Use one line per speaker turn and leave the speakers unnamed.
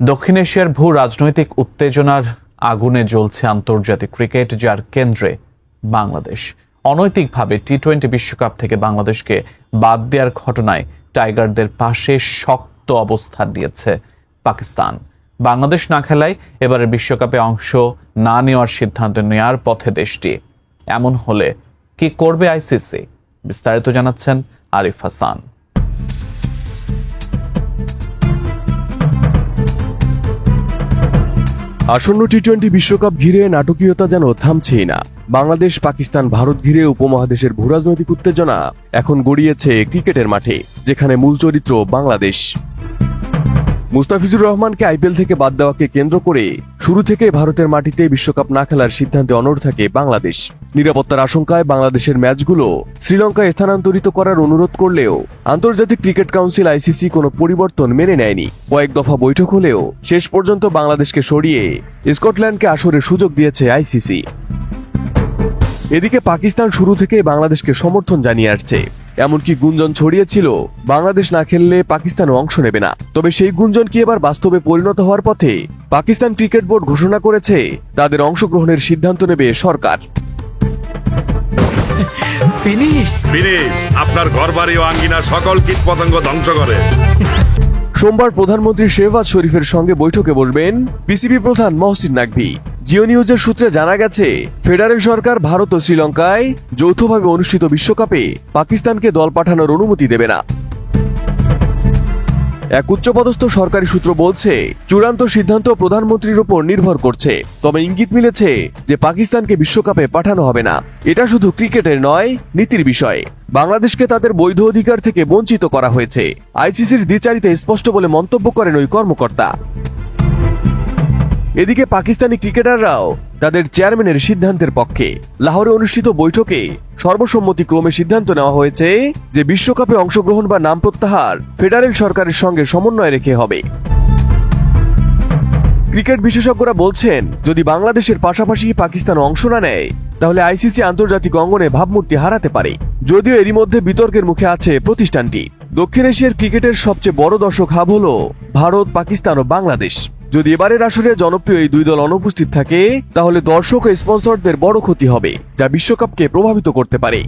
দক্ষিণ এশিয়ার ভূ রাজনৈতিক উত্তেজনার আগুনে জ্বলছে আন্তর্জাতিক ক্রিকেট, যার কেন্দ্রে বাংলাদেশ। অনৈতিকভাবে টি টোয়েন্টি বিশ্বকাপ থেকে বাংলাদেশকে বাদ দেওয়ার ঘটনায় টাইগারদের পাশে শক্ত অবস্থান নিয়েছে পাকিস্তান। বাংলাদেশ না খেলায় এবারের বিশ্বকাপে অংশ না নেওয়ার সিদ্ধান্ত নেওয়ার পথে দেশটি। এমন হলে কি করবে আইসিসি? বিস্তারিত জানাচ্ছেন আরিফ হাসান।
আসন্ন টি টোয়েন্টি বিশ্বকাপ ঘিরে নাটকীয়তা যেন থামছেই না। বাংলাদেশ, পাকিস্তান, ভারত ঘিরে উপমহাদেশের ভূরাজনৈতিক উত্তেজনা এখন গড়িয়েছে ক্রিকেটের মাঠে, যেখানে মূল চরিত্র বাংলাদেশ। মুস্তাফিজুর রহমানকে আইপিএল থেকে বাদ দেওয়াকে কেন্দ্র করে শুরু থেকে ভারতের মাটিতে বিশ্বকাপ না খেলার সিদ্ধান্তে অনড় থাকে বাংলাদেশ। নিরাপত্তার আশঙ্কায় বাংলাদেশের ম্যাচগুলো শ্রীলঙ্কায় স্থানান্তরিত করার অনুরোধ করলেও আন্তর্জাতিক ক্রিকেট কাউন্সিল আইসিসি কোনো পরিবর্তন মেনে নেয়নি। কয়েক দফা বৈঠক হলেও শেষ পর্যন্ত বাংলাদেশকে সরিয়ে স্কটল্যান্ডকে আসরের সুযোগ দিয়েছে আইসিসি। এদিকে পাকিস্তান শুরু থেকে বাংলাদেশকে সমর্থন জানিয়ে আসছে। এমনকি গুঞ্জন ছড়িয়েছিল বাংলাদেশ না খেললে পাকিস্তানও অংশ নেবে না। তবে সেই গুঞ্জন কি এবার বাস্তবে পরিণত হওয়ার পথে? পাকিস্তান ক্রিকেট বোর্ড ঘোষণা করেছে তাদের অংশগ্রহণের সিদ্ধান্ত নেবে সরকার।
ফিনিশ।
ফিনিশ। আপনার ঘরবাড়ি ও আঙ্গিনা সকল কীট পতঙ্গ ধ্বংস করে।
সোমবার প্রধানমন্ত্রী শেহবাজ শরীফের সঙ্গে বৈঠকে বসবেন বিসিবি প্রধান মহসিন নাকভি। জিও নিউজের সূত্রে জানা গেছে, ফেডারেল সরকার ভারত ও শ্রীলঙ্কায় যৌথভাবে অনুষ্ঠিত বিশ্বকাপে পাকিস্তানকে দল পাঠানোর অনুমতি দেবে না। এক উচ্চপদস্থ সরকারি সূত্র বলছে, চূড়ান্ত সিদ্ধান্ত প্রধানমন্ত্রীর উপর নির্ভর করছে। তবে ইঙ্গিত মিলেছে যে পাকিস্তানকে বিশ্বকাপে পাঠানো হবে না। এটা শুধু ক্রিকেটের নয়, নীতির বিষয়। বাংলাদেশকে তাদের বৈধ অধিকার থেকে বঞ্চিত করা হয়েছে। আইসিসির দ্বিচারিতে স্পষ্ট বলে মন্তব্য করেন ওই কর্মকর্তা। এদিকে পাকিস্তানি ক্রিকেটাররাও তাদের চেয়ারম্যানের সিদ্ধান্তের পক্ষে লাহোরে অনুষ্ঠিত বৈঠকে সর্বসম্মতিক্রমে সিদ্ধান্ত নেওয়া হয়েছে যে বিশ্বকাপে অংশগ্রহণ বা নাম প্রত্যাহার ফেডারেল সরকারের সঙ্গে সমন্বয় রেখে হবে। ক্রিকেট বিশেষজ্ঞরা বলছেন, যদি বাংলাদেশের পাশাপাশি পাকিস্তান অংশ না নেয়, তাহলে আইসিসি আন্তর্জাতিক অঙ্গনে ভাবমূর্তি হারাতে পারে। যদিও এরই মধ্যে বিতর্কের মুখে আছে প্রতিষ্ঠানটি। দক্ষিণ এশিয়ার ক্রিকেটের সবচেয়ে বড় দর্শক হাব হল ভারত, পাকিস্তান ও বাংলাদেশ। যদি এবারের আসরে জনপ্রিয় এই দুই দল অনুপস্থিত থাকে, তাহলে দর্শক ও স্পন্সরদের বড় ক্ষতি হবে, যা বিশ্বকাপকে প্রভাবিত করতে পারে।